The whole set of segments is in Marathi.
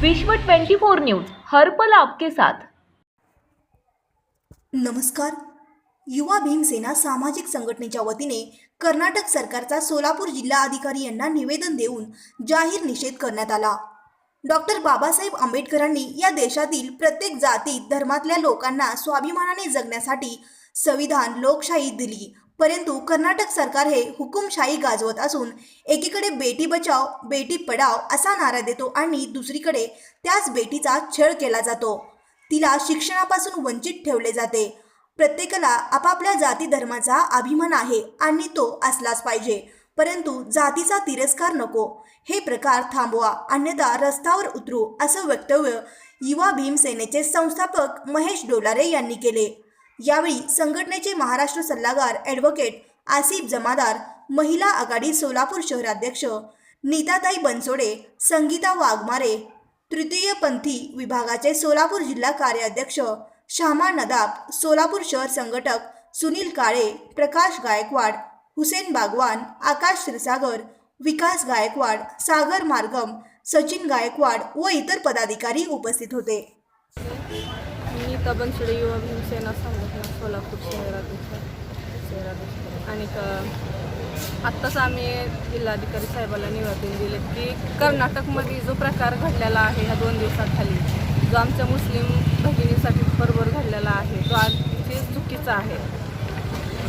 विश्व 24 न्यूज हर्पल आपके साथ. नमस्कार. युवा भीमसेना सामाजिक संघटनेच्या वतीने कर्नाटक सरकारचा सोलापूर जिल्हा अधिकारी यांना निवेदन देऊन जाहीर निषेध करण्यात आला. डॉक्टर बाबासाहेब आंबेडकरांनी या देशातील प्रत्येक जाती धर्मातल्या लोकांना स्वाभिमानाने जगण्यासाठी संविधान लोकशाही दिली. परंतु कर्नाटक सरकार हे हुकुमशाही गाजवत असून एकीकडे बेटी बचाव बेटी पढाव असा नारा देतो आणि दुसरीकडे त्याच बेटीचा छळ केला जातो. तिला शिक्षणापासून वंचित ठेवले जाते. प्रत्येकाला आपापल्या जाती धर्माचा अभिमान आहे आणि तो असलाच पाहिजे. परंतु जातीचा तिरस्कार नको. हे प्रकार थांबवा अन्यथा रस्त्यावर उतरू असं वक्तव्य युवा भीमसेनेचे संस्थापक महेश डोलारे यांनी केले. यावेळी संघटनेचे महाराष्ट्र सल्लागार ॲडव्होकेट आसिफ जमादार महिला आघाडी सोलापूर शहराध्यक्ष नीताताई बनसोडे संगीता वाघमारे तृतीयपंथी विभागाचे सोलापूर जिल्हा कार्याध्यक्ष श्यामा नदाब सोलापूर शहर संघटक सुनील काळे प्रकाश गायकवाड हुसेन बागवान आकाश क्षीरसागर विकास गायकवाड सागर मार्गम सचिन गायकवाड व इतर पदाधिकारी उपस्थित होते. मी तबन युवा भीमसेना संघटना सोलापूर शहरात शहराध्यक्ष आणि आत्ताच आम्ही जिल्हाधिकारी साहेबाला निवेदन दिले की कर्नाटकमध्ये जो प्रकार घडलेला आहे ह्या दोन दिवसाखाली जो आमच्या मुस्लिम भगिनीसाठी बरोबर घडलेला आहे तो आजचे चुकीचा आहे.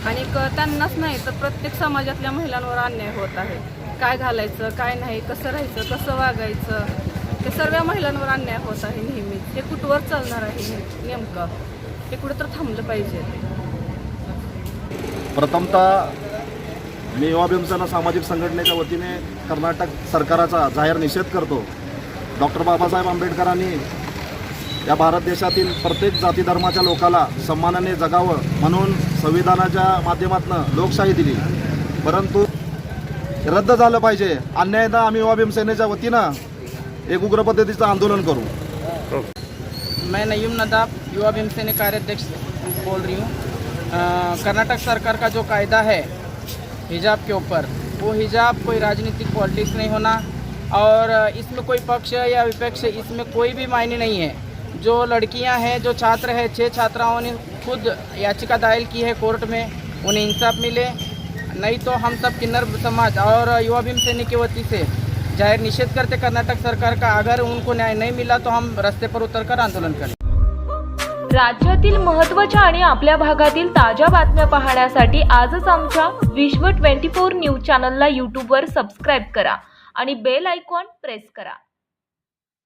आणि त्यांनाच नाही तर प्रत्येक समाजातल्या महिलांवर अन्याय होत आहे. काय घालायचं काय नाही कसं राहायचं कसं वागायचं ते सर्व महिलांवर अन्याय होत आहे नेहमीच. हे कुठवर चालणार आहे नेमकं? हे कुठं तर थांबलं पाहिजे. प्रथमतः मी युवा भीमसेना सामाजिक संघटनेच्या वतीने कर्नाटक सरकाराचा जाहीर निषेध करतो. डॉक्टर बाबासाहेब आंबेडकरांनी या भारत देशातील प्रत्येक जाती धर्माच्या लोकाला सन्मानाने जगावं म्हणून संविधानाच्या माध्यमातून लोकशाही दिली. परंतु रद्द झालं पाहिजे. अन्यायदा आम्ही युवा भीमसेनेच्या वतीनं एक उग्र पद्धतीचं आंदोलन करू. मैं नयूम नदाब, युवा भीमसेने कार्याध्यक्ष बोल रही हूँ। कर्नाटक सरकार का जो कायदा है, हिजाब के ऊपर, वो हिजाब कोई राजनीतिक पॉलिटिक्स नहीं होना, और इसमें कोई पक्ष या विपक्ष, इसमें कोई भी मायने नहीं है। जो लड़कियाँ हैं, जो छात्र हैं छः छात्राओं ने खुद याचिका दायर की है कोर्ट में, उन्हें इंसाफ मिले। नहीं तो हम सब किन्नर समाज और युवा भीमसेनी की वती से जाहिर निषेध करते कर्नाटक सरकार का? अगर उनको न्याय नहीं मिला तो हम रस्ते पर उतरकर आंदोलन करें। राज्यातील महत्त्वाच्या आणि आपल्या भागातील ताज्या बातम्या पाहण्यासाठी आजच आमच्या विश्व 24 न्यूज चॅनलला यूट्यूबवर सबस्क्राईब करा आणि बेल आयकॉन प्रेस करा.